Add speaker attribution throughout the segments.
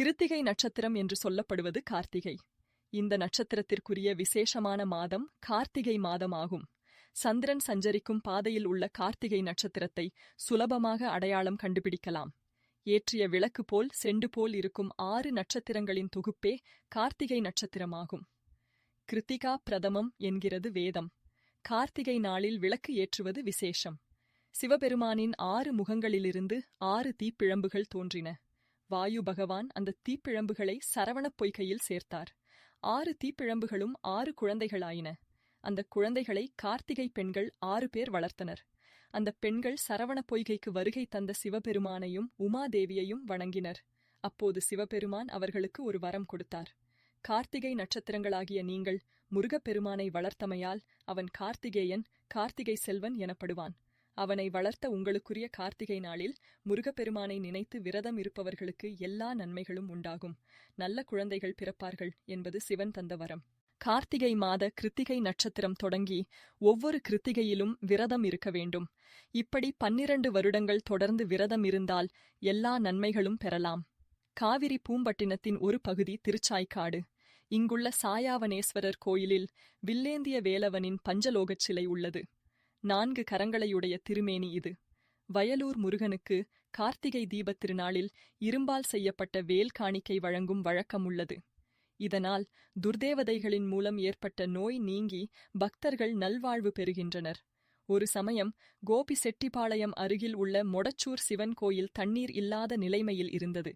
Speaker 1: கிருத்திகை நட்சத்திரம் என்று சொல்லப்படுவது கார்த்திகை. இந்த நட்சத்திரத்திற்குரிய விசேஷமான மாதம் கார்த்திகை மாதமாகும். சந்திரன் சஞ்சரிக்கும் பாதையில் உள்ள கார்த்திகை நட்சத்திரத்தை சுலபமாக அடையாளம் கண்டுபிடிக்கலாம். ஏற்றிய விளக்கு போல் செண்டு போல் இருக்கும் ஆறு நட்சத்திரங்களின் தொகுப்பே கார்த்திகை நட்சத்திரமாகும். கிருத்திகா பிரதமம் என்கிறது வேதம். கார்த்திகை நாளில் விளக்கு ஏற்றுவது விசேஷம். சிவபெருமானின் ஆறு முகங்களிலிருந்து ஆறு தீப்பிழம்புகள் தோன்றின. வாயு பகவான் அந்த தீப்பிழம்புகளை சரவணப் பொய்கையில் சேர்த்தார். ஆறு தீப்பிழம்புகளும் ஆறு குழந்தைகளாயின. அந்த குழந்தைகளை கார்த்திகை பெண்கள் ஆறு பேர் வளர்த்தனர். அந்த பெண்கள் சரவண பொய்கைக்கு வருகை தந்த சிவபெருமானையும் உமாதேவியையும் வணங்கினர். அப்போது சிவபெருமான் அவர்களுக்கு ஒரு வரம் கொடுத்தார். கார்த்திகை நட்சத்திரங்களாகிய நீங்கள் முருகப்பெருமானை வளர்த்தமையால் அவன் கார்த்திகேயன் கார்த்திகை செல்வன் எனப்படுவான். அவனை வளர்த்த உங்களுக்குரிய கார்த்திகை நாளில் முருகப்பெருமானை நினைத்து விரதம் இருப்பவர்களுக்கு எல்லா நன்மைகளும் உண்டாகும். நல்ல குழந்தைகள் பிறப்பார்கள் என்பது சிவன் தந்த வரம். கார்த்திகை மாத கிருத்திகை நட்சத்திரம் தொடங்கி ஒவ்வொரு கிருத்திகையிலும் விரதம் இருக்க வேண்டும். இப்படி பன்னிரண்டு வருடங்கள் தொடர்ந்து விரதம் இருந்தால் எல்லா நன்மைகளும் பெறலாம். காவிரி பூம்பட்டினத்தின் ஒரு பகுதி திருச்சாய்க்காடு. இங்குள்ள சாயாவனேஸ்வரர் கோயிலில் வில்லேந்திய வேலவனின் பஞ்சலோகச் சிலை உள்ளது. நான்கு கரங்களையுடைய திருமேனி இது. வயலூர் முருகனுக்கு கார்த்திகை தீபத் திருநாளில் இரும்பால் செய்யப்பட்ட வேல் காணிக்கை வழங்கும் வழக்கம் உள்ளது. இதனால் துர்தேவதைகளின் மூலம் ஏற்பட்ட நோய் நீங்கி பக்தர்கள் நல்வாழ்வு பெறுகின்றனர். ஒரு சமயம் கோபி செட்டிப்பாளையம் அருகில் உள்ள மொடச்சூர் சிவன் கோயில் தண்ணீர் இல்லாத நிலைமையில் இருந்தது.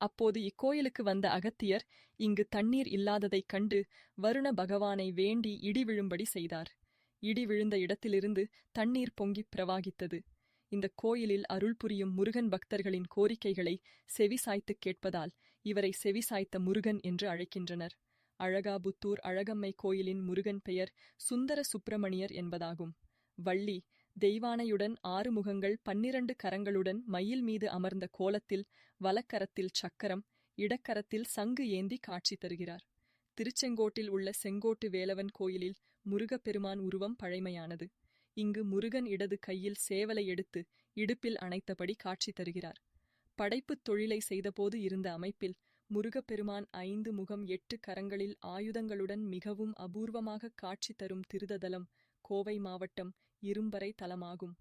Speaker 1: அப்போது இக்கோயிலுக்கு வந்த அகத்தியர் இங்கு தண்ணீர் இல்லாததைக் கண்டு வருண பகவானை வேண்டி இடி விழும்படி செய்தார். இடி விழுந்த இடத்திலிருந்து தண்ணீர் பொங்கிப் பிரவாகித்தது. இந்த கோயிலில் அருள் புரியும் முருகன் பக்தர்களின் கோரிக்கைகளை செவிசாய்த்துக் கேட்பதால் இவரை செவிசாய்த்த முருகன் என்று அழைக்கின்றனர். அழகாபுத்தூர் அழகம்மை கோயிலின் முருகன் பெயர் சுந்தர சுப்பிரமணியர் என்பதாகும். வள்ளி தெய்வானையுடன் ஆறு முகங்கள் பன்னிரண்டு கரங்களுடன் மயில் மீது அமர்ந்த கோலத்தில் வலக்கரத்தில் சக்கரம் இடக்கரத்தில் சங்கு ஏந்தி காட்சி தருகிறார். திருச்செங்கோட்டில் உள்ள செங்கோட்டு வேலவன் கோயிலில் முருகப்பெருமான் உருவம் பழைமையானது. இங்கு முருகன் இடது கையில் சேவலை எடுத்து இடுப்பில் அணைத்தபடி காட்சி தருகிறார். படைப்புத் தொழிலை செய்தபோது இருந்த அமைப்பில் முருகப்பெருமான் ஐந்து முகம் எட்டு கரங்களில் ஆயுதங்களுடன் மிகவும் அபூர்வமாக காட்சி தரும் திருததலம் கோவை மாவட்டம் இரும்பறை தலமாகும்.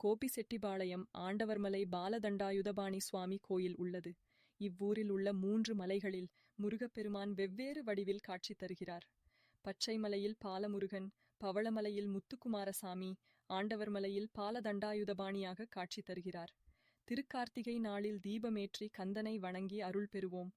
Speaker 1: கோபிசெட்டிபாளையம் ஆண்டவர்மலை பாலதண்டாயுதபாணி சுவாமி கோயில் உள்ளது. இவ்வூரில் உள்ள மூன்று மலைகளில் முருகப்பெருமான் வெவ்வேறு வடிவில் காட்சி தருகிறார். பச்சைமலையில் பாலமுருகன் பவளமலையில் முத்துக்குமாரசாமி ஆண்டவர் மலையில் பாலதண்டாயுதபாணியாக காட்சி தருகிறார். திருக்கார்த்திகை நாளில் தீபமேற்றி கந்தனை வணங்கி அருள் பெறுவோம்.